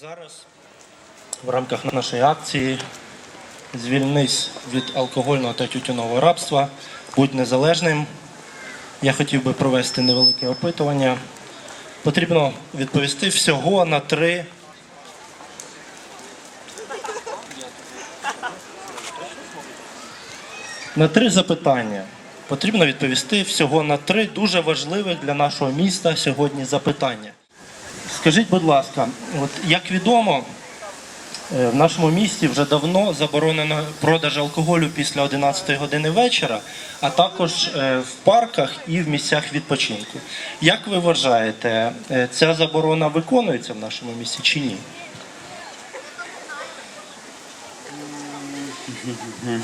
Зараз в рамках нашої акції звільнись від алкогольного та тютюнового рабства, будь незалежним. Я хотів би провести невелике опитування. Потрібно відповісти всього на три. На три запитання. Потрібно відповісти всього на три дуже важливих для нашого міста сьогодні запитання. Скажіть, будь ласка, от як відомо, е, в нашому місті вже давно заборонено продаж алкоголю після 11 години вечора, а також е, в парках і в місцях відпочинку. Як ви вважаєте, е, ця заборона виконується в нашому місті чи ні?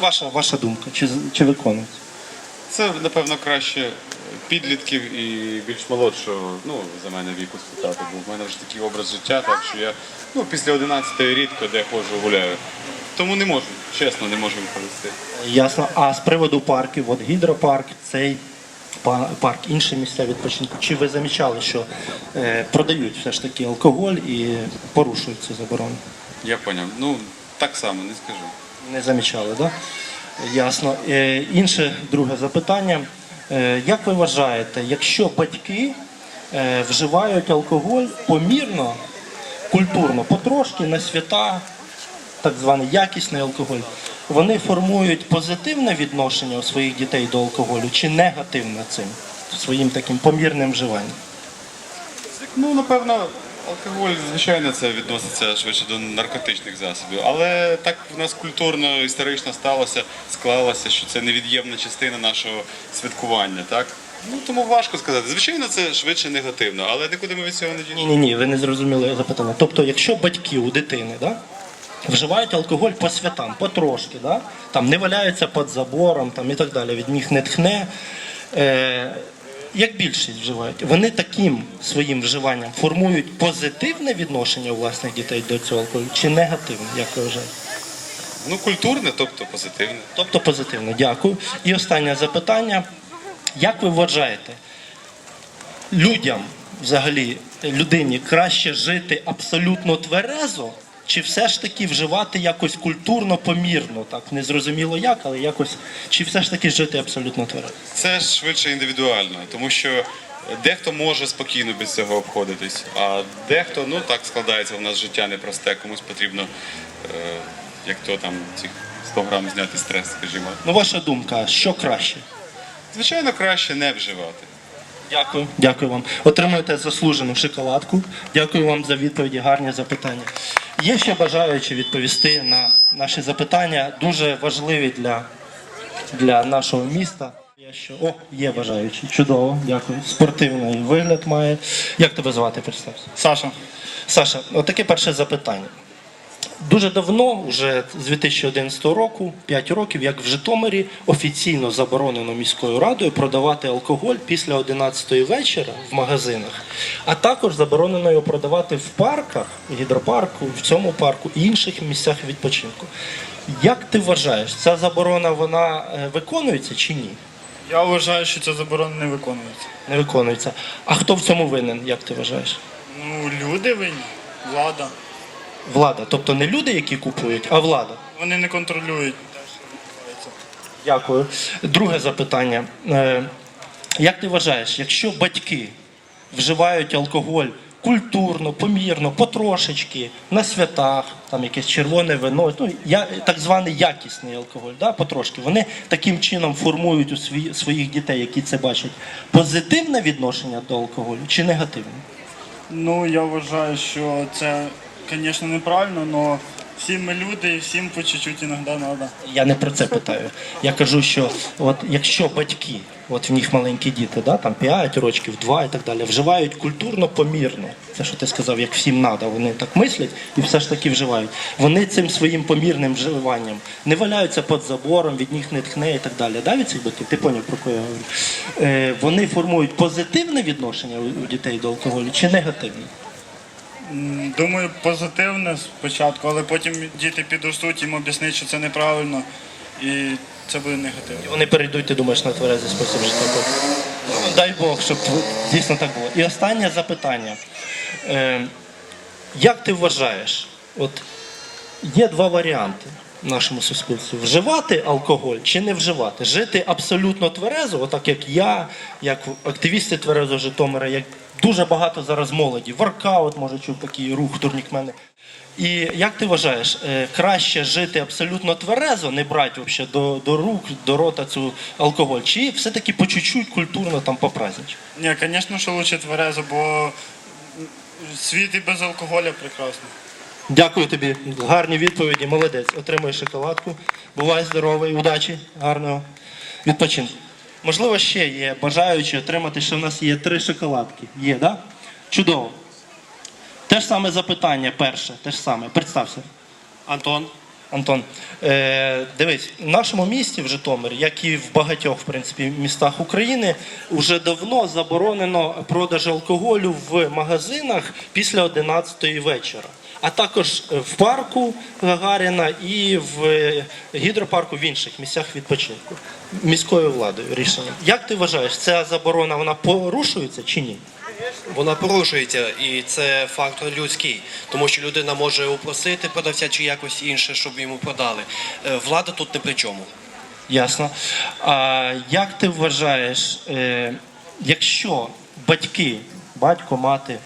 Ваша, ваша думка, чи, чи виконується? Це, напевно, краще підлітків і більш молодшого, ну, за мене віку спитати, бо в мене вже такий образ життя, так що я ну, після 11-ї рідко де ходжу гуляю. Тому не можу, чесно, не можу відповісти. Ясно. А з приводу парків, от гідропарк, цей парк, інші місця відпочинку. Чи ви замічали, що е, продають все ж таки алкоголь і порушують цю заборону? Я поняв. Ну, так само, не скажу. Не замічали, так? Да? Ясно. Е, інше друге запитання. Е, як ви вважаєте, якщо батьки е, вживають алкоголь помірно, культурно, потрошки на свята, так званий якісний алкоголь, вони формують позитивне відношення у своїх дітей до алкоголю чи негативне цим своїм таким помірним вживанням? Ну, напевно, алкоголь, звичайно, це відноситься швидше до наркотичних засобів. Але так в нас культурно, історично сталося, склалося, що це невід'ємна частина нашого святкування, так? Ну тому важко сказати. Звичайно, це швидше негативно, але нікуди ми від цього не Ні, ні, ні, ви не зрозуміли запитання. Тобто, якщо батьки у дитини да, вживають алкоголь по святам, потрошки, да, там не валяються під забором там, і так далі, від них не тхне. Е, як більшість вживають, вони таким своїм вживанням формують позитивне відношення власних дітей до цього алкоголю чи негативне, як ви вважаєте? Ну, культурне, тобто позитивне. Тобто позитивно, дякую. І останнє запитання. Як ви вважаєте, людям, взагалі, людині краще жити абсолютно тверезо, чи все ж таки вживати якось культурно, помірно, так не зрозуміло як, але якось, чи все ж таки жити абсолютно тверезо? Це швидше індивідуально, тому що дехто може спокійно без цього обходитись, а дехто, ну так складається, у нас життя непросте, комусь потрібно, е, як то там ці 100 грам зняти стрес, скажімо. Ну, ваша думка, що краще? Звичайно, краще не вживати. Дякую, дякую вам. Отримуєте заслужену шоколадку. Дякую вам за відповіді, гарні запитання. Є ще бажаючі відповісти на наші запитання, дуже важливі для, для нашого міста. Я що... О, є бажаючі. Чудово, дякую. Спортивний вигляд має. Як тебе звати, представся? Саша, Саша, отаке перше запитання. Дуже давно, вже з 2011 року, 5 років, як в Житомирі офіційно заборонено міською радою продавати алкоголь після 11 вечора в магазинах, а також заборонено його продавати в парках, в гідропарку, в цьому парку і інших місцях відпочинку. Як ти вважаєш, ця заборона вона е, виконується чи ні? я вважаю, що ця заборона не виконується. Не виконується. А хто в цьому винен, як ти вважаєш? Ну, люди винні, влада. Влада, тобто не люди, які купують, а влада. Вони не контролюють те, що відбувається. Дякую. Друге запитання. Е, Як ти вважаєш, якщо батьки вживають алкоголь культурно, помірно, потрошечки, на святах, там якесь червоне вино, ну, я, так званий якісний алкоголь, да, потрошки, вони таким чином формують у свої, своїх дітей, які це бачать, позитивне відношення до алкоголю чи негативне? Ну, я вважаю, що це, звісно, неправильно, але всі ми люди всім по чуть-чуть іноді треба. Я не про це питаю. Я кажу, що от якщо батьки, от в них маленькі діти, да, там 5 років, 2 і так далі, вживають культурно помірно. Це що ти сказав, як всім треба, вони так мислять і все ж таки вживають. Вони цим своїм помірним вживанням не валяються під забором, від них не тхне і так далі. Да, від цих батьків? Ти поняв, про кого я говорю? Е, вони формують позитивне відношення у дітей до алкоголю чи негативне? Думаю, позитивне спочатку, але потім діти підростуть, їм об'яснять, що це неправильно, і це буде негативно. Вони перейдуть, ти думаєш, на тверезий спосіб життя. Ну, дай Бог, щоб дійсно так було. І останнє запитання. Е, Як ти вважаєш? От є два варіанти в нашому суспільстві: вживати алкоголь чи не вживати, жити абсолютно тверезо, отак як я, як активісти тверезо Житомира, як дуже багато зараз молоді. Воркаут, може, чув такий рух турнікмени. І як ти вважаєш, е, краще жити абсолютно тверезо, не брати вообще до, до рук, до рота цю алкоголь, чи все-таки по чуть-чуть культурно там попраздничати? Ні, звісно, що лучше тверезо, бо світ і без алкоголя прекрасно. Дякую тобі. Гарні відповіді, молодець. Отримуй шоколадку. Бувай здоровий, удачі, гарного відпочинку. Можливо, ще є бажаючі отримати, що в нас є три шоколадки. Є, так? Да? Чудово. Те ж саме запитання перше, те ж саме. Представся. Антон. Антон, е, дивись, в нашому місті в Житомирі, як і в багатьох в принципі містах України, вже давно заборонено продаж алкоголю в магазинах після 11 вечора. А також в парку Гагаріна і в гідропарку в інших місцях відпочинку міською владою рішенням. Як ти вважаєш, ця заборона вона порушується чи ні? Вона порушується, і це фактор людський, тому що людина може упросити продавця чи якось інше, щоб йому продали. Е, Влада тут не при чому. Ясно. А як ти вважаєш, е, якщо батьки, батько, мати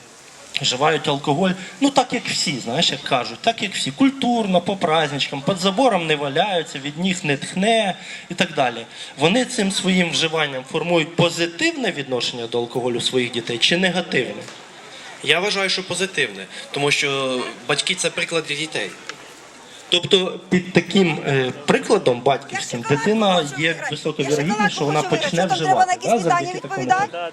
вживають алкоголь, ну так як всі, знаєш, як кажуть, так як всі, культурно, по праздничкам, під забором не валяються, від них не тхне і так далі. Вони цим своїм вживанням формують позитивне відношення до алкоголю своїх дітей чи негативне? Я вважаю, що позитивне, тому що батьки це приклад для дітей. Тобто під таким е, прикладом батьківським дитина є висока вірогідність, що вона почне вживати да, завдяки такому прикладу.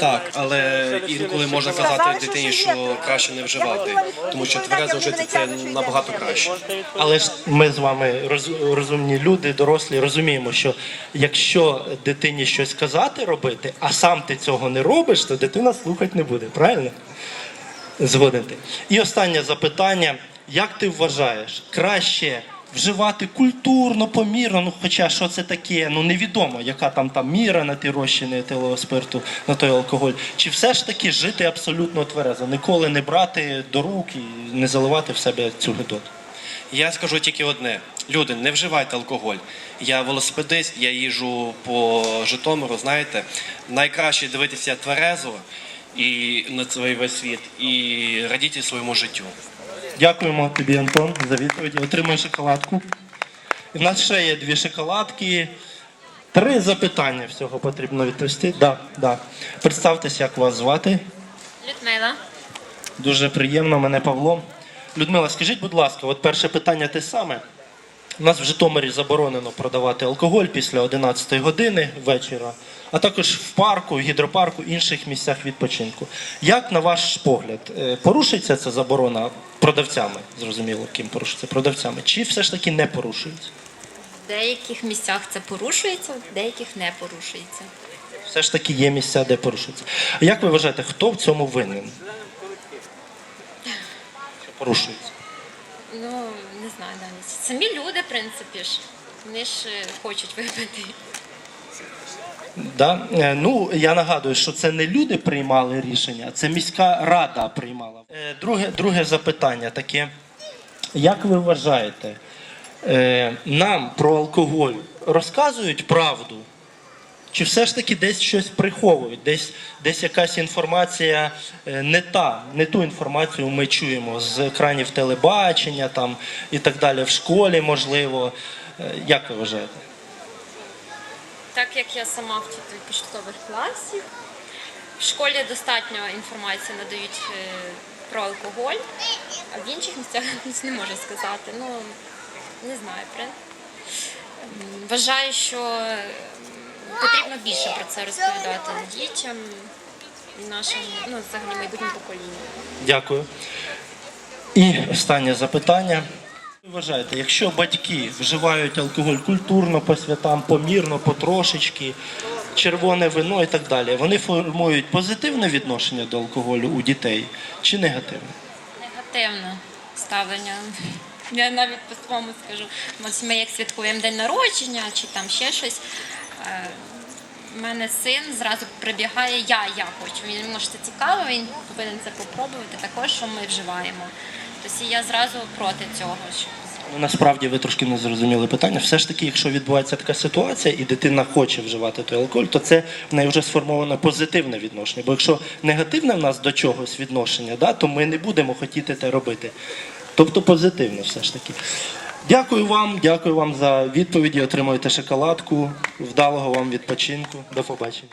Так, але інколи можна казати дитині, що краще не вживати, тому що тверезо жити це набагато краще. Але ж ми з вами роз- розумні люди, дорослі, розуміємо, що якщо дитині щось казати робити, а сам ти цього не робиш, то дитина слухати не буде, правильно? Згоден ти. І останнє запитання: як ти вважаєш, краще вживати культурно, помірно, ну хоча що це таке, ну невідомо, яка там там міра на ті розчини етилового спирту, на той алкоголь, чи все ж таки жити абсолютно тверезо, ніколи не брати до рук і не заливати в себе цю гидоту? Я скажу тільки одне: люди, не вживайте алкоголь. Я велосипедист, я їжджу по Житомиру. Знаєте, найкраще дивитися тверезо і на цей весь світ, і радіти своєму життю. Дякуємо тобі, Антон, за відповіді. Отримай шоколадку. І в нас ще є дві шоколадки. Три запитання всього потрібно відповісти. Да, да. Представтеся, як вас звати. Людмила. Дуже приємно, мене Павло. Людмила, скажіть, будь ласка, от перше питання те саме. У нас в Житомирі заборонено продавати алкоголь після 11 години вечора, а також в парку, в гідропарку, інших місцях відпочинку. Як на ваш погляд, е, порушується ця заборона продавцями? Зрозуміло, ким порушується продавцями, чи все ж таки не порушується? В деяких місцях це порушується, в деяких не порушується. Все ж таки є місця, де порушується. А як ви вважаєте, хто в цьому винен? Що порушується? Ну, не знаю далі. Самі люди, в принципі ж, вони ж е, хочуть випити. Да? Е, Ну, я нагадую, що це не люди приймали рішення, це міська рада приймала. Е, Друге, друге запитання таке. Як ви вважаєте, нам про алкоголь розказують правду? Чи все ж таки десь щось приховують, десь, десь якась інформація е, не та, не ту інформацію ми чуємо з екранів телебачення там, і так далі, в школі, можливо. Е, Як ви вважаєте? Так як я сама вчитель початкових класів, в школі достатньо інформації надають е, про алкоголь, а в інших місцях не можу сказати. Ну, не знаю, Вважаю, що потрібно більше про це розповідати дітям і нашим, ну, взагалі майбутнім поколінням. Дякую. І останнє запитання. Ви вважаєте, якщо батьки вживають алкоголь культурно, по святам, помірно, потрошечки, червоне вино і так далі, вони формують позитивне відношення до алкоголю у дітей чи негативне? Негативне ставлення. Я навіть по-своєму скажу. Ми як святкуємо день народження чи там ще щось. Е, в мене син зразу прибігає, я, я хочу. Він ж це цікаво, він повинен це попробувати також, що ми вживаємо. Тобто я зразу проти цього. Ну, Насправді ви трошки не зрозуміли питання. Все ж таки, якщо відбувається така ситуація, і дитина хоче вживати той алкоголь, то це в неї вже сформовано позитивне відношення. Бо якщо негативне в нас до чогось відношення, да, то ми не будемо хотіти те робити. Тобто позитивно все ж таки. Дякую вам, дякую вам за відповіді. Отримуєте шоколадку. Вдалого вам відпочинку. До побачення.